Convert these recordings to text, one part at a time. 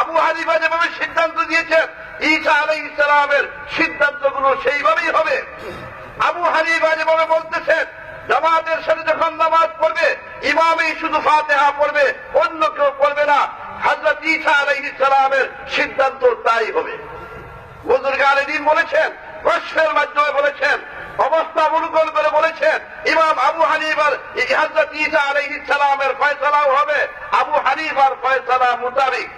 আবু হানিফা যেভাবে সিদ্ধান্ত দিয়েছেন, ঈসা আলাই ইসলামের সিদ্ধান্তগুলো সেইভাবেই হবে। আবু হানিফা যেভাবে বলতেছেন, জামাতের সাথে যখন নামাজ পড়বে, ইমামই শুধু ফাতেহা পড়বে, অন্য কেউ পড়বে না। হজরত ঈসা আলাই ইসলামের সিদ্ধান্ত তাই হবে। বুজুর্গান দিন বলেছেন, প্রশ্নের মাধ্যমে বলেছেন অবস্থা অনুকূল করে বলেছেন ইমাম আবু হানিফার হজরত ঈসা আলাইহিস সালামের ফয়সালাও হবে। আবু হানিফার ফয়সালা মোতাবেক।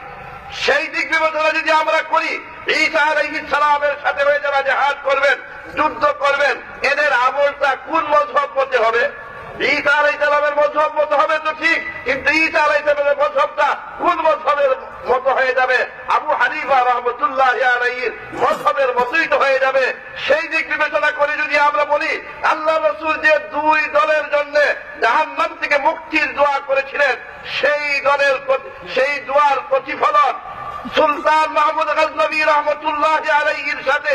সেই দিক বিবেচনা যদি আমরা করি, ঈসা আলাইহিস সালামের সাথে হয়ে যারা জেহাদ করবেন, যুদ্ধ করবেন, এদের আমলটা কোন মজহব মতে হবে? ঈসা আলাই সালামের মজহব মতো হবে তো ঠিক, কিন্তু ঈসা আলাই সালামের মজহবটা কোন মজহবের মতো হয়ে যাবে? আবু হানিফা রহমতুল্লাহ আলাইহির মজহবের মতোই তো হয়ে যাবে। সেই দিক বিবেচনা যদি আমরা বলি, আল্লাহ রসুল যে দুই দলের জন্য জাহান্নাম থেকে মুক্তির দোয়া করেছিলেন, সেই দলের সেই দোয়ার প্রতিফলন সুলতান মাহমুদ গজনবী রহমতুল্লাহ আলাইহির সাথে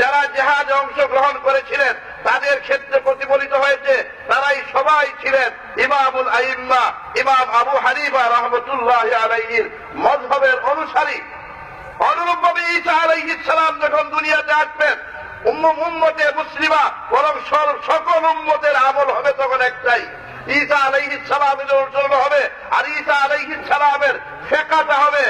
যারা জেহাদে অংশগ্রহণ করেছিলেন, তাদের ক্ষেত্রে প্রতিফলিত হয়েছে, তারাই সবাই ছিলেন ইমামুল আইম্মা, ইমাম আবু হানিফা রহমতুল্লাহ আলাইহির মজহবের অনুসারী। অনুরূপভাবে ঈসা আলাইহিস সালাম যখন দুনিয়াতে আসবেন উম্মতে মুসলিমা, বরং সকল উম্মতের আমল হবে তখন একটাই। ঈসা আলাইহিস সালামের হবে, আর ঈসা আলাইহিস সালামের ফেকাটা হবে।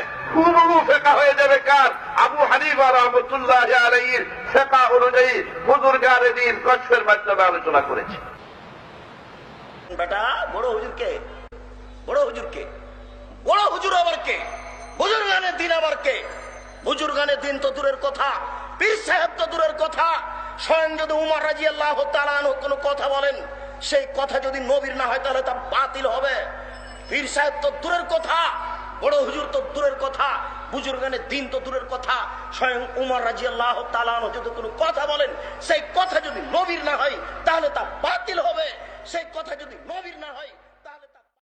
ফেকা হয়ে যাবে কার? আবু হানিফা রহমতুল্লাহ আলাইহির ফেকা অনুযায়ী বুজুর্গারে দিন কষ্টের মাধ্যমে আলোচনা করেছে। বেটা, বড় হুজুরকে বড় হুজুরকে বড় হুজুর আবার কে? বুজুর্গানের দিন আবার কে? বুজুর্গানের দিন তো দূরের কথা। পীর সাহেব তো দূরের কথা। স্বয়ং যদি উমার রাজি আল্লাহ কোনো কথা বলেন, সেই কথা যদি নবীর না হয়, তাহলে তা বাতিল হবে। পীর সাহেব তো দূরের কথা, বড় হুজুর তো দূরের কথা বুজুর্গানের দিন তো দূরের কথা। স্বয়ং উমর রাজি আল্লাহ যদি কোনো কথা বলেন, সেই কথা যদি নবীর না হয়, তাহলে তা বাতিল হবে। সেই কথা যদি নবীর না হয়